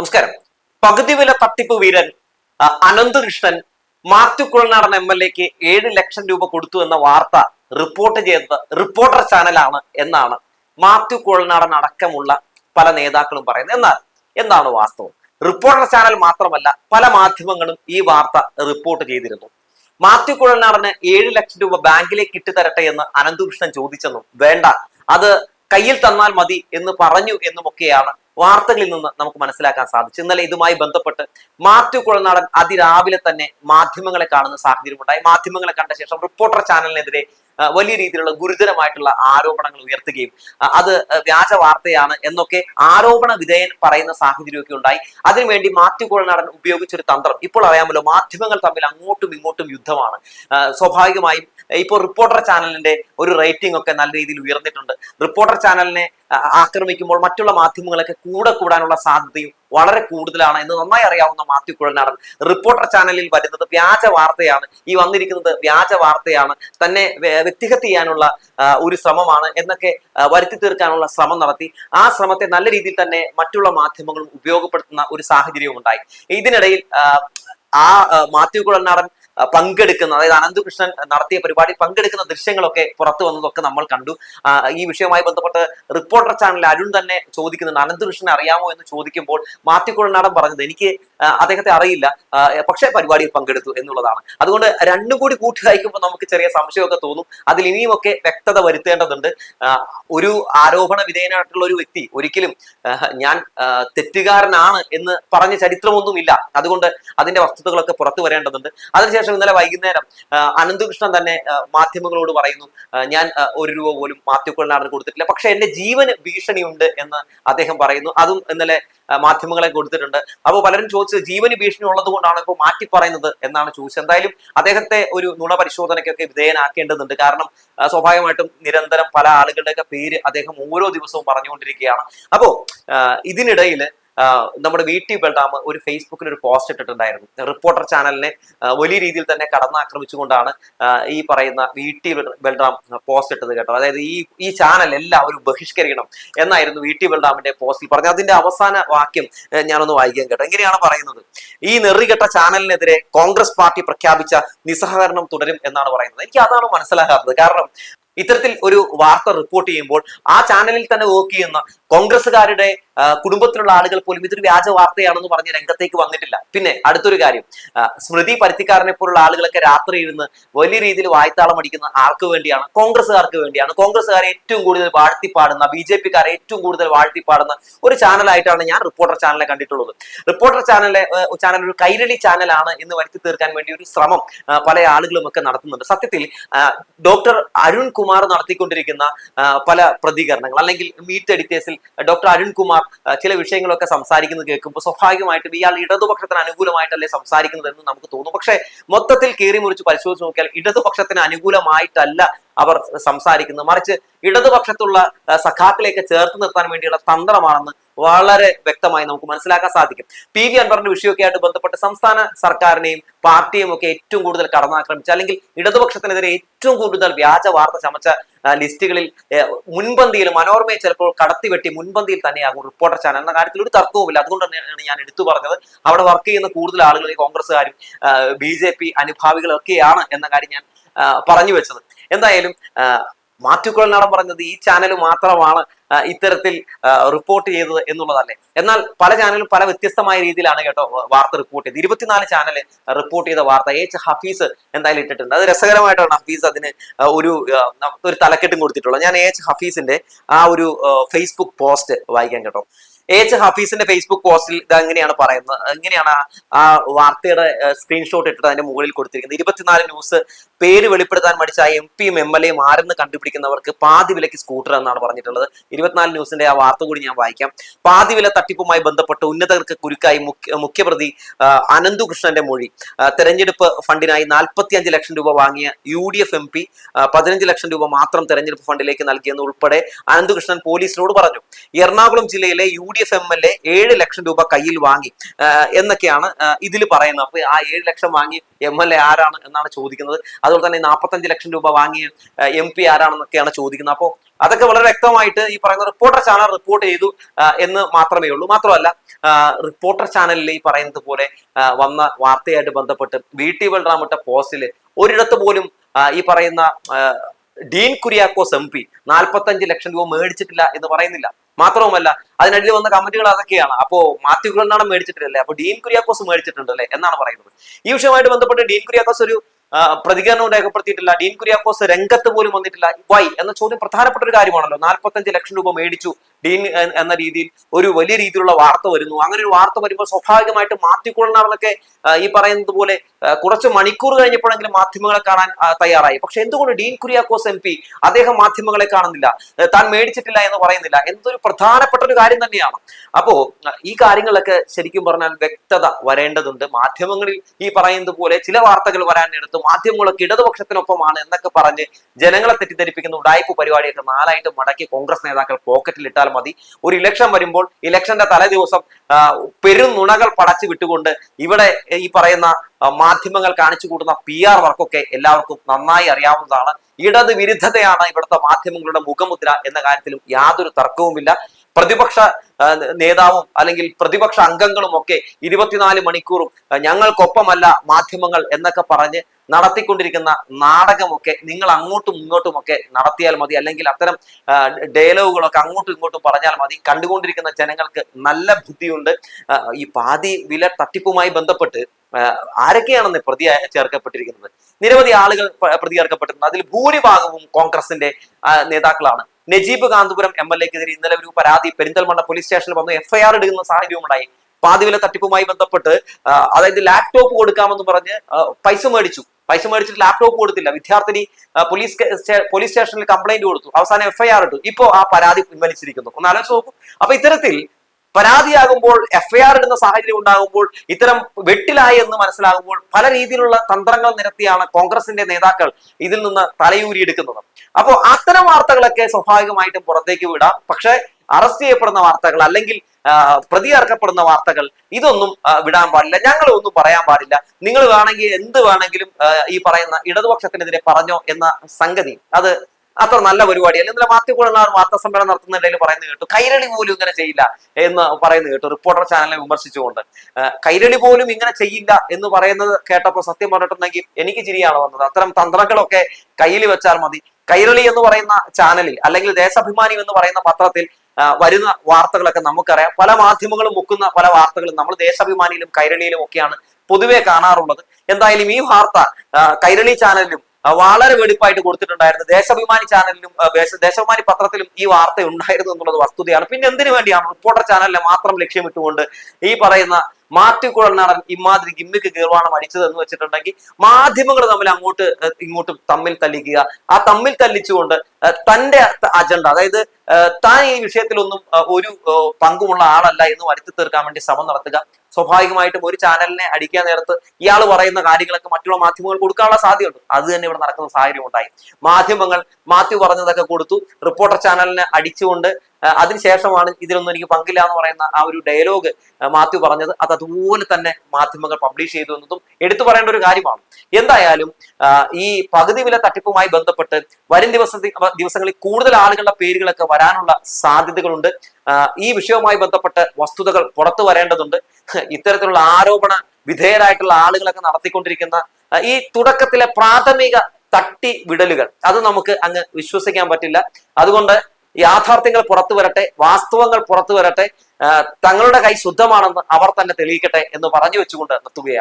നമസ്കാരം. പകുതി വില തട്ടിപ്പ് വീരൻ അനന്തകൃഷ്ണൻ മാത്യു കുഴനാടൻ എം എൽ എക്ക് ഏഴ് ലക്ഷം രൂപ കൊടുത്തു എന്ന വാർത്ത റിപ്പോർട്ട് ചെയ്തത് റിപ്പോർട്ടർ ചാനലാണ് എന്നാണ് മാത്യു കുഴനാടൻ അടക്കമുള്ള പല നേതാക്കളും പറയുന്നത്. എന്നാൽ എന്താണ് വാസ്തവം? റിപ്പോർട്ടർ ചാനൽ മാത്രമല്ല പല മാധ്യമങ്ങളും ഈ വാർത്ത റിപ്പോർട്ട് ചെയ്തിരുന്നു. മാത്യു കുഴനാടന് ഏഴ് ലക്ഷം രൂപ ബാങ്കിലേക്ക് ഇട്ടുതരട്ടെ എന്ന് അനന്തകൃഷ്ണൻ ചോദിച്ചെന്നും വേണ്ട അത് കയ്യിൽ തന്നാൽ മതി എന്ന് പറഞ്ഞു എന്നുമൊക്കെയാണ് വാർത്തകളിൽ നിന്ന് നമുക്ക് മനസ്സിലാക്കാൻ സാധിച്ചു ഇന്നലെ ഇതുമായി ബന്ധപ്പെട്ട് മാത്യു കുളനാടൻ അതിരാവിലെ തന്നെ മാധ്യമങ്ങളെ കാണുന്ന സാഹചര്യമുണ്ടായി. മാധ്യമങ്ങളെ കണ്ട ശേഷം റിപ്പോർട്ടർ ചാനലിനെതിരെ വലിയ രീതിയിലുള്ള ഗുരുതരമായിട്ടുള്ള ആരോപണങ്ങൾ ഉയർത്തുകയും അത് വ്യാജ വാർത്തയാണ് എന്നൊക്കെ ആരോപണ വിധേയൻ പറയുന്ന സാഹചര്യമൊക്കെ ഉണ്ടായി. അതിനുവേണ്ടി മാത്യു കുഴൽനാടൻ ഉപയോഗിച്ചൊരു തന്ത്രം. ഇപ്പോൾ അറിയാമല്ലോ മാധ്യമങ്ങൾ തമ്മിൽ അങ്ങോട്ടും ഇങ്ങോട്ടും യുദ്ധമാണ്. സ്വാഭാവികമായും ഇപ്പോൾ റിപ്പോർട്ടർ ചാനലിന്റെ ഒരു റേറ്റിംഗ് ഒക്കെ നല്ല രീതിയിൽ ഉയർന്നിട്ടുണ്ട്. റിപ്പോർട്ടർ ചാനലിനെ ആക്രമിക്കുമ്പോൾ മറ്റുള്ള മാധ്യമങ്ങളൊക്കെ കൂടെ കൂടാനുള്ള സാധ്യതയും വളരെ കൂടുതലാണ് എന്ന് നന്നായി അറിയാവുന്ന മാത്യു കുഴൽനാടൻ. റിപ്പോർട്ടർ ചാനലിൽ വരുന്നത് വ്യാജ വാർത്തയാണ്. ഈ വന്നിരിക്കുന്നത് വ്യാജ വാർത്തയാണ്. തന്നെ വ്യക്തിഗത ചെയ്യാനുള്ള ഒരു ശ്രമമാണ് എന്നൊക്കെ വരുത്തി തീർക്കാനുള്ള ശ്രമം നടത്തി. ആ ശ്രമത്തെ നല്ല രീതിയിൽ തന്നെ മറ്റുള്ള മാധ്യമങ്ങളും ഉപയോഗപ്പെടുത്തുന്ന ഒരു സാഹചര്യവും ഉണ്ടായി ഇതിനിടയിൽ ആ, മാത്യു കുഴൽനാടൻ പങ്കെടുക്കുന്ന. അതായത് അനന്തകൃഷ്ണൻ നടത്തിയ പരിപാടി പങ്കെടുക്കുന്ന ദൃശ്യങ്ങളൊക്കെ പുറത്തു വന്നതൊക്കെ നമ്മൾ കണ്ടു. ഈ വിഷയവുമായി ബന്ധപ്പെട്ട് റിപ്പോർട്ടർ ചാനൽ അരുൺ തന്നെ ചോദിക്കുന്നുണ്ട്. അനന്തകൃഷ്ണനെ അറിയാമോ എന്ന് ചോദിക്കുമ്പോൾ മാത്യക്കുഴനാടൻ പറഞ്ഞത് എനിക്ക് അദ്ദേഹത്തെ അറിയില്ല. പക്ഷേ പരിപാടിയിൽ പങ്കെടുത്തു എന്നുള്ളതാണ്. അതുകൊണ്ട് രണ്ടും കൂടി കൂട്ടി വായിക്കുമ്പോൾ നമുക്ക് ചെറിയ സംശയമൊക്കെ തോന്നും. അതിൽ ഇനിയുമൊക്കെ വ്യക്തത വരുത്തേണ്ടതുണ്ട്. ഒരു ആരോപണ വിധേയനായിട്ടുള്ള ഒരു വ്യക്തി ഒരിക്കലും ഞാൻ തെറ്റുകാരനാണ് എന്ന് പറഞ്ഞ ചരിത്രമൊന്നുമില്ല. അതുകൊണ്ട് അതിന്റെ വസ്തുതകളൊക്കെ പുറത്തു വരേണ്ടതുണ്ട്. അതിനുശേഷം ഇന്നലെ വൈകുന്നേരം അനന്തകൃഷ്ണൻ തന്നെ മാധ്യമങ്ങളോട് പറയുന്നു ഞാൻ ഒരു രൂപ പോലും മാത്യു കൊള്ളനാടന് കൊടുത്തിട്ടില്ല. പക്ഷെ എന്റെ ജീവന് ഭീഷണിയുണ്ട് എന്ന് അദ്ദേഹം പറയുന്നു. അതും ഇന്നലെ മാധ്യമങ്ങളെ കൊടുത്തിട്ടുണ്ട്. അപ്പോൾ പലരും ചോദിച്ചത് ജീവന് ഭീഷണി ഉള്ളത് കൊണ്ടാണ് ഇപ്പോൾ മാറ്റി പറയുന്നത് എന്നാണ് ചോദിച്ചത്. എന്തായാലും അദ്ദേഹത്തെ ഒരു നുണ പരിശോധനയ്ക്കൊക്കെ വിധേയനാക്കേണ്ടതുണ്ട്. കാരണം സ്വാഭാവികമായിട്ടും നിരന്തരം പല ആളുകളുടെയൊക്കെ പേര് അദ്ദേഹം ഓരോ ദിവസവും പറഞ്ഞുകൊണ്ടിരിക്കുകയാണ്. അപ്പോ ആ, ഇതിനിടയിൽ നമ്മുടെ വീട്ടിൽ ബൽറാം ഒരു ഫേസ്ബുക്കിൽ ഒരു പോസ്റ്റ് ഇട്ടിട്ടുണ്ടായിരുന്നു. റിപ്പോർട്ടർ ചാനലിനെ വലിയ രീതിയിൽ തന്നെ കടന്നാക്രമിച്ചുകൊണ്ടാണ് ഈ പറയുന്ന വീട്ടിൽ ബെൽറാം പോസ്റ്റ് ഇട്ടത് കേട്ടോ. അതായത് ഈ ഈ ചാനൽ എല്ലാവരും ബഹിഷ്കരിക്കണം എന്നായിരുന്നു വീട്ടിൽ ബെൽറാമിന്റെ പോസ്റ്റിൽ പറഞ്ഞത്. അതിന്റെ അവസാന വാക്യം ഞാനൊന്ന് വായിക്കാൻ കേട്ടോ. എങ്ങനെയാണ് പറയുന്നത്. ഈ നെറികെട്ട ചാനലിനെതിരെ കോൺഗ്രസ് പാർട്ടി പ്രഖ്യാപിച്ച നിസ്സഹകരണം തുടരും എന്നാണ് പറയുന്നത്. എനിക്ക് അതാണ് മനസ്സിലാകാത്തത്. കാരണം ഇത്തരത്തിൽ ഒരു വാർത്ത റിപ്പോർട്ട് ചെയ്യുമ്പോൾ ആ ചാനലിൽ തന്നെ വർക്ക് ചെയ്യുന്ന കോൺഗ്രസ്സുകാരുടെ കുടുംബത്തിലുള്ള ആളുകൾ പോലും ഇതൊരു വ്യാജ വാർത്തയാണെന്ന് പറഞ്ഞ് രംഗത്തേക്ക് വന്നിട്ടില്ല. പിന്നെ അടുത്തൊരു കാര്യം സ്മൃതി പരുത്തിക്കാരനെ പോലുള്ള ആളുകളൊക്കെ രാത്രി ഇരുന്ന് വലിയ രീതിയിൽ വായ്ത്താളം അടിക്കുന്ന ആർക്ക് വേണ്ടിയാണ്? കോൺഗ്രസ്സുകാർക്ക് വേണ്ടിയാണ്. കോൺഗ്രസ്സുകാരെ ഏറ്റവും കൂടുതൽ വാഴ്ത്തിപ്പാടുന്ന ബി ജെ പിക്കാരെ ഏറ്റവും കൂടുതൽ വാഴ്ത്തിപ്പാടുന്ന ഒരു ചാനലായിട്ടാണ് ഞാൻ റിപ്പോർട്ടർ ചാനലിനെ കണ്ടിട്ടുള്ളത്. റിപ്പോർട്ടർ ചാനലിലെ ചാനൽ ഒരു കൈരളി ചാനലാണ് എന്ന് വരുത്തി തീർക്കാൻ വേണ്ടി ഒരു ശ്രമം പല ആളുകളും ഒക്കെ നടത്തുന്നുണ്ട്. സത്യത്തിൽ ഡോക്ടർ അരുൺ കുമാർ നടത്തിക്കൊണ്ടിരിക്കുന്ന പല പ്രതികരണങ്ങൾ അല്ലെങ്കിൽ മീറ്റ് എഡിറ്റേഴ്സിൽ ഡോക്ടർ അരുൺ കുമാർ ചില വിഷയങ്ങളൊക്കെ സംസാരിക്കുന്നത് കേൾക്കുമ്പോൾ സ്വാഭാവികമായിട്ടും ഇയാൾ ഇടതുപക്ഷത്തിന് അനുകൂലമായിട്ടല്ലേ സംസാരിക്കുന്നത് എന്ന് നമുക്ക് തോന്നും. പക്ഷേ മൊത്തത്തിൽ കീറി മുറിച്ച് പരിശോധിച്ച് നോക്കിയാൽ ഇടതുപക്ഷത്തിന് അനുകൂലമായിട്ടല്ല അവർ സംസാരിക്കുന്നത് മറിച്ച് ഇടതുപക്ഷത്തുള്ള സഖാക്കളെയൊക്കെ ചേർത്ത് നിർത്താൻ വേണ്ടിയുള്ള തന്ത്രമാണെന്ന് വളരെ വ്യക്തമായി നമുക്ക് മനസ്സിലാക്കാൻ സാധിക്കും. പി വി അൻവറിന്റെ വിഷയമൊക്കെ ആയിട്ട് ബന്ധപ്പെട്ട് സംസ്ഥാന സർക്കാരിനെയും പാർട്ടിയും ഒക്കെ ഏറ്റവും കൂടുതൽ കടന്നാക്രമിച്ച അല്ലെങ്കിൽ ഇടതുപക്ഷത്തിനെതിരെ ഏറ്റവും കൂടുതൽ വ്യാജ വാർത്ത ചമച്ച ലിസ്റ്റുകളിൽ മുൻപന്തിയിൽ മനോരമയെ ചിലപ്പോൾ കടത്തിവെട്ടി മുൻപന്തിയിൽ തന്നെയാകും റിപ്പോർട്ടർ ചാനൽ എന്ന കാര്യത്തിൽ ഒരു തർക്കവുമില്ല. അതുകൊണ്ട് തന്നെയാണ് ഞാൻ എടുത്തു പറഞ്ഞത്. അവിടെ വർക്ക് ചെയ്യുന്ന കൂടുതൽ ആളുകൾ കോൺഗ്രസ്സുകാരും ബി ജെ പി അനുഭാവികളൊക്കെയാണ് എന്ന കാര്യം ഞാൻ പറഞ്ഞു വെച്ചത്. എന്തായാലും മാറ്റുക്കുളനാടൻ പറഞ്ഞത് ഈ ചാനൽ മാത്രമാണ് ഇത്തരത്തിൽ റിപ്പോർട്ട് ചെയ്തത് എന്നുള്ളതല്ലേ. എന്നാൽ പല ചാനലും പല വ്യത്യസ്തമായ രീതിയിലാണ് കേട്ടോ വാർത്ത റിപ്പോർട്ട് ചെയ്തത്. ഇരുപത്തിനാല് ചാനൽ റിപ്പോർട്ട് ചെയ്ത വാർത്ത എച്ച് ഹഫീസ് എന്തായാലും ഇട്ടിട്ടുണ്ട്. അത് രസകരമായിട്ടാണ് ഹഫീസ് അതിന് ഒരു ഒരു തലക്കെട്ടും കൊടുത്തിട്ടുള്ളത്. ഞാൻ എച്ച് ഹഫീസിന്റെ ആ ഒരു ഫേസ്ബുക്ക് പോസ്റ്റ് വായിക്കാൻ കേട്ടോ. എച്ച് ഹഫീസിന്റെ ഫേസ്ബുക്ക് പോസ്റ്റിൽ ഇത് എങ്ങനെയാണ് പറയുന്നത്. എങ്ങനെയാണ് ആ- വാർത്തയുടെ സ്ക്രീൻഷോട്ട് ഇട്ടിട്ട് അതിന്റെ മുകളിൽ കൊടുത്തിരിക്കുന്നത്. ഇരുപത്തിനാല് ന്യൂസ് പേര് വെളിപ്പെടുത്താൻ മടിച്ച എം പിയും എം എൽ എയും ആരെന്ന് കണ്ടുപിടിക്കുന്നവർക്ക് പാതി വിലയ്ക്ക് സ്കൂട്ടർ എന്നാണ് പറഞ്ഞിട്ടുള്ളത്. ഇരുപത്തിനാല് ന്യൂസിന്റെ ആ വാർത്ത കൂടി ഞാൻ വായിക്കാം. പാതി വില തട്ടിപ്പുമായി ബന്ധപ്പെട്ട് ഉന്നതർക്ക് കുരുക്കായി മുഖ്യ മുഖ്യപ്രതി ആ, അനന്തു കൃഷ്ണന്റെ മൊഴി തെരഞ്ഞെടുപ്പ് ഫണ്ടിനായി നാൽപ്പത്തി അഞ്ച് ലക്ഷം രൂപ വാങ്ങിയ U D F M P പതിനഞ്ച് ലക്ഷം രൂപ മാത്രം തെരഞ്ഞെടുപ്പ് ഫണ്ടിലേക്ക് നൽകിയെന്ന് ഉൾപ്പെടെ അനന്തുകൃഷ്ണൻ പോലീസിനോട് പറഞ്ഞു. എറണാകുളം ജില്ലയിലെ U D D F M L A ഏഴ് ലക്ഷം രൂപ കയ്യിൽ വാങ്ങി. എന്നൊക്കെയാണ് ഇതിൽ പറയുന്നത്. അപ്പൊ ആ ഏഴ് ലക്ഷം വാങ്ങി എം എൽ എ ആരാണ് എന്നാണ് ചോദിക്കുന്നത്. അതുപോലെ തന്നെ നാൽപ്പത്തഞ്ച് ലക്ഷം രൂപ വാങ്ങിയ എം പി ആരാണെന്നൊക്കെയാണ് ചോദിക്കുന്നത്. അപ്പോൾ അതൊക്കെ വളരെ വ്യക്തമായിട്ട് ഈ പറയുന്ന റിപ്പോർട്ടർ ചാനൽ റിപ്പോർട്ട് ചെയ്തു എന്ന് മാത്രമേ ഉള്ളൂ. മാത്രമല്ല റിപ്പോർട്ടർ ചാനലിൽ ഈ പറയുന്നത് പോലെ വന്ന വാർത്തയായിട്ട് ബന്ധപ്പെട്ട് വി ടി വെൽറാമിട്ട പോസ്റ്റിൽ ഒരിടത്ത് പോലും ഈ പറയുന്ന ഡീൻ കുര്യാക്കോസ് എം പി നാൽപ്പത്തഞ്ച് ലക്ഷം രൂപ മേടിച്ചിട്ടില്ല എന്ന് പറയുന്നില്ല. മാത്രവുമല്ല അതിനടിയിൽ വന്ന കമന്റുകൾ അതൊക്കെയാണ്. അപ്പോ മാത്യു ഗ്രണ്ണാണ് മേടിച്ചിട്ടില്ലല്ലേ? അപ്പൊ ഡീൻ കുര്യാക്കോസ് മേടിച്ചിട്ടുണ്ടല്ലേ എന്നാണ് പറയുന്നത്. ഈ വിഷയമായിട്ട് ബന്ധപ്പെട്ട് ഡീൻ കുര്യാക്കോസ് ഒരു പ്രതികരണം രേഖപ്പെടുത്തിയിട്ടില്ല. ഡീൻ കുര്യാക്കോസ് രംഗത്ത് പോലും വന്നിട്ടില്ല. വൈ എന്ന ചോദ്യം പ്രധാനപ്പെട്ട ഒരു കാര്യമാണല്ലോ. നാൽപ്പത്തഞ്ച് ലക്ഷം രൂപ മേടിച്ചു. ഡീൻ എന്ന രീതിയിൽ ഒരു വലിയ രീതിയിലുള്ള വാർത്ത വരുന്നു. അങ്ങനെ ഒരു വാർത്ത വരുമ്പോൾ സ്വാഭാവികമായിട്ട് മാത്യു കുഴൽനാടനൊക്കെ ആ, ഈ പറയുന്നത് പോലെ കുറച്ച് മണിക്കൂർ കഴിഞ്ഞപ്പോഴെങ്കിലും മാധ്യമങ്ങളെ കാണാൻ തയ്യാറായി. പക്ഷെ എന്തുകൊണ്ട് ഡീൻ കുര്യാക്കോസ് എം പി അദ്ദേഹം മാധ്യമങ്ങളെ കാണുന്നില്ല? താൻ മേടിച്ചിട്ടില്ല എന്ന് പറയുന്നില്ല. എന്തൊരു പ്രധാനപ്പെട്ട ഒരു കാര്യം തന്നെയാണ്. അപ്പോ ഈ കാര്യങ്ങളൊക്കെ ശരിക്കും പറഞ്ഞാൽ വ്യക്തത വരേണ്ടതുണ്ട്. മാധ്യമങ്ങളിൽ ഈ പറയുന്നത് പോലെ ചില വാർത്തകൾ വരാനെടുത്ത് മാധ്യമങ്ങളൊക്കെ ഇടതുപക്ഷത്തിനൊപ്പമാണ് എന്നൊക്കെ പറഞ്ഞ് ജനങ്ങളെ തെറ്റിദ്ധരിപ്പിക്കുന്ന ഉടായ്പ പരിപാടിയൊക്കെ നാലായിട്ട് മടക്കി കോൺഗ്രസ് നേതാക്കൾ പോക്കറ്റിൽ ഇട്ടാൽ മതി. ഒരു ഇലക്ഷൻ വരുമ്പോൾ ഇലക്ഷന്റെ തലേ ദിവസം ആ, പെരും നുണകൾ പടച്ചു വിട്ടുകൊണ്ട് ഇവിടെ ഈ പറയുന്ന മാധ്യമങ്ങൾ കാണിച്ചു കൂട്ടുന്ന പി ആർ വർക്കൊക്കെ എല്ലാവർക്കും നന്നായി അറിയാവുന്നതാണ്. ഇടത് വിരുദ്ധതയാണ് ഇവിടുത്തെ മാധ്യമങ്ങളുടെ മുഖമുദ്ര എന്ന കാര്യത്തിലും യാതൊരു തർക്കവുമില്ല. പ്രതിപക്ഷ നേതാവും അല്ലെങ്കിൽ പ്രതിപക്ഷ അംഗങ്ങളും ഒക്കെ ഇരുപത്തിനാല് മണിക്കൂറും ഞങ്ങൾക്കൊപ്പമല്ല മാധ്യമങ്ങൾ എന്നൊക്കെ പറഞ്ഞ് നടത്തിക്കൊണ്ടിരിക്കുന്ന നാടകമൊക്കെ നിങ്ങൾ അങ്ങോട്ടും ഇങ്ങോട്ടുമൊക്കെ നടത്തിയാൽ മതി. അല്ലെങ്കിൽ അത്തരം ഡയലോഗുകളൊക്കെ അങ്ങോട്ടും ഇങ്ങോട്ടും പറഞ്ഞാൽ മതി. കണ്ടുകൊണ്ടിരിക്കുന്ന ജനങ്ങൾക്ക് നല്ല ബുദ്ധിയുണ്ട്. ഈ പാതി വില തട്ടിപ്പുമായി ബന്ധപ്പെട്ട് ആരൊക്കെയാണെന്ന് പ്രതി ചേർക്കപ്പെട്ടിരിക്കുന്നത്? നിരവധി ആളുകൾ പ്രതി ചേർക്കപ്പെട്ടിട്ടുണ്ട് അതിൽ ഭൂരിഭാഗവും കോൺഗ്രസിന്റെ നേതാക്കളാണ്. നജീബ് കാന്തപുരം എം എൽ എക്കെതിരെ ഇന്നലെ ഒരു പരാതി പെരിന്തൽമണ്ണ പോലീസ് സ്റ്റേഷനിൽ വന്ന് എഫ്ഐആർ എടുക്കുന്ന സാഹചര്യം ഉണ്ടായി പാതിവില തട്ടിപ്പുമായി ബന്ധപ്പെട്ട് അതായത് ലാപ്ടോപ്പ് കൊടുക്കാമെന്ന് പറഞ്ഞ് പൈസ മേടിച്ചു. പൈസ മേടിച്ചിട്ട് ലാപ്ടോപ്പ് കൊടുത്തില്ല. വിദ്യാർത്ഥിനി പോലീസ് പോലീസ് സ്റ്റേഷനിൽ കംപ്ലൈന്റ് കൊടുത്തു. അവസാനം എഫ്ഐആർ ഇട്ടു. ഇപ്പോ ആ പരാതി പിൻവലിച്ചിരിക്കുന്നു ഒന്ന് ആലോചിച്ച് നോക്കൂ. അപ്പൊ ഇത്തരത്തിൽ പരാതിയാകുമ്പോൾ എഫ്ഐആർ ഇടുന്ന സാഹചര്യം ഉണ്ടാകുമ്പോൾ ഇത്തരം വെട്ടിലായി എന്ന് മനസ്സിലാകുമ്പോൾ പല രീതിയിലുള്ള തന്ത്രങ്ങൾ നിരത്തിയാണ് കോൺഗ്രസിന്റെ നേതാക്കൾ ഇതിൽ നിന്ന് തലയൂരിയെടുക്കുന്നത്. അപ്പോൾ അത്തരം വാർത്തകളൊക്കെ സ്വാഭാവികമായിട്ടും പുറത്തേക്ക് വിടാം. പക്ഷേ അറസ്റ്റ് ചെയ്യപ്പെടുന്ന വാർത്തകൾ അല്ലെങ്കിൽ ആ, പ്രതി ചേർക്കപ്പെടുന്ന വാർത്തകൾ ഇതൊന്നും വിടാൻ പാടില്ല. ഞങ്ങൾ ഒന്നും പറയാൻ പാടില്ല. നിങ്ങൾ വേണമെങ്കിൽ എന്ത് വേണമെങ്കിലും ഈ പറയുന്ന ഇടതുപക്ഷത്തിനെതിരെ പറഞ്ഞോ എന്ന സംഗതി. അത് അത്ര നല്ല പരിപാടിയല്ല ഇന്നലെ മാത്യു കൂടെ വാർത്താ സമ്മേളനം നടത്തുന്നതിൽ പറയുന്നത് കേട്ടു കൈരളി പോലും ഇങ്ങനെ ചെയ്യില്ല എന്ന് പറയുന്നത് കേട്ടു. റിപ്പോർട്ടർ ചാനലിനെ വിമർശിച്ചുകൊണ്ട്. കൈരളി പോലും ഇങ്ങനെ ചെയ്യില്ല എന്ന് പറയുന്നത് കേട്ടപ്പോൾ സത്യം പറഞ്ഞിട്ടുണ്ടെങ്കിൽ എനിക്ക് ചിരിയാണ് വന്നത്. അത്തരം തന്ത്രങ്ങളൊക്കെ കയ്യിൽ വെച്ചാൽ മതി. കൈരളി എന്ന് പറയുന്ന ചാനലിൽ അല്ലെങ്കിൽ ദേശാഭിമാനി എന്ന് പറയുന്ന പത്രത്തിൽ വരുന്ന വാർത്തകളൊക്കെ നമുക്കറിയാം. പല മാധ്യമങ്ങളും മുക്കുന്ന പല വാർത്തകളും നമ്മൾ ദേശാഭിമാനിയിലും കൈരളിയിലും ഒക്കെയാണ് പൊതുവെ കാണാറുള്ളത്. എന്തായാലും ഈ വാർത്ത കൈരളി ചാനലിലും വളരെ വെടിപ്പായിട്ട് കൊടുത്തിട്ടുണ്ടായിരുന്നു. ദേശാഭിമാനി ചാനലിലും ദേശാഭിമാനി പത്രത്തിലും ഈ വാർത്ത ഉണ്ടായിരുന്നു എന്നുള്ളത് വസ്തുതയാണ്. പിന്നെ എന്തിനു വേണ്ടിയാണ്? റിപ്പോർട്ടർ ചാനലിനെ മാത്രം ലക്ഷ്യമിട്ടുകൊണ്ട് ഈ പറയുന്ന മാത്യു കുഴൽനാടൻ ഇമാതിരി ഗിമ്മിക്ക് കീർവാണം അടിച്ചത് എന്ന് വെച്ചിട്ടുണ്ടെങ്കിൽ മാധ്യമങ്ങൾ തമ്മിൽ അങ്ങോട്ട് ഇങ്ങോട്ട് തമ്മിൽ തല്ലിക്കുക. ആ തമ്മിൽ തല്ലിച്ചുകൊണ്ട് തന്റെ അജണ്ട അതായത് താൻ ഈ വിഷയത്തിലൊന്നും ഒരു പങ്കുമുള്ള ആളല്ല എന്ന് വരുത്തി തീർക്കാൻ വേണ്ടി ശ്രമം നടത്തുക. സ്വാഭാവികമായിട്ടും ഒരു ചാനലിനെ അടിക്കാൻ നേരത്ത് ഇയാൾ പറയുന്ന കാര്യങ്ങളൊക്കെ മറ്റുള്ള മാധ്യമങ്ങൾ കൊടുക്കാനുള്ള സാധ്യതയുണ്ട്. അത് തന്നെ ഇവിടെ നടക്കുന്ന സാഹചര്യം ഉണ്ടായി. മാധ്യമങ്ങൾ മാത്യു പറഞ്ഞതൊക്കെ കൊടുത്തു. റിപ്പോർട്ടർ ചാനലിനെ അടിച്ചുകൊണ്ട് അതിനുശേഷമാണ് ഇതിലൊന്നും എനിക്ക് പങ്കില്ല എന്ന് പറയുന്ന ആ ഒരു ഡയലോഗ് മാത്യു പറഞ്ഞത്. അത് അതുപോലെ തന്നെ മാധ്യമങ്ങൾ പബ്ലിഷ് ചെയ്തു എന്നതും എടുത്തു പറയേണ്ട ഒരു കാര്യമാണ്. എന്തായാലും ഈ പകുതി വില തട്ടിപ്പുമായി ബന്ധപ്പെട്ട് വരും ദിവസത്തിൽ ദിവസങ്ങളിൽ കൂടുതൽ ആളുകളുടെ പേരുകളൊക്കെ വരാനുള്ള സാധ്യതകളുണ്ട്. ഈ വിഷയവുമായി ബന്ധപ്പെട്ട് വസ്തുതകൾ പുറത്തു വരേണ്ടതുണ്ട്. ഇത്തരത്തിലുള്ള ആരോപണ വിധേയരായിട്ടുള്ള ആളുകളൊക്കെ നടത്തിക്കൊണ്ടിരിക്കുന്ന ഈ തുടക്കത്തിലെ പ്രാഥമിക തട്ടി വിടലുകൾ അത് നമുക്ക് അങ്ങ് വിശ്വസിക്കാൻ പറ്റില്ല. അതുകൊണ്ട് യാഥാർത്ഥ്യങ്ങൾ പുറത്തു വരട്ടെ വാസ്തവങ്ങൾ പുറത്തു വരട്ടെ തങ്ങളുടെ കൈ ശുദ്ധമാണെന്ന് അവർ തന്നെ തെളിയിക്കട്ടെ എന്ന് പറഞ്ഞു വെച്ചുകൊണ്ട് നിർത്തുകയാണ്.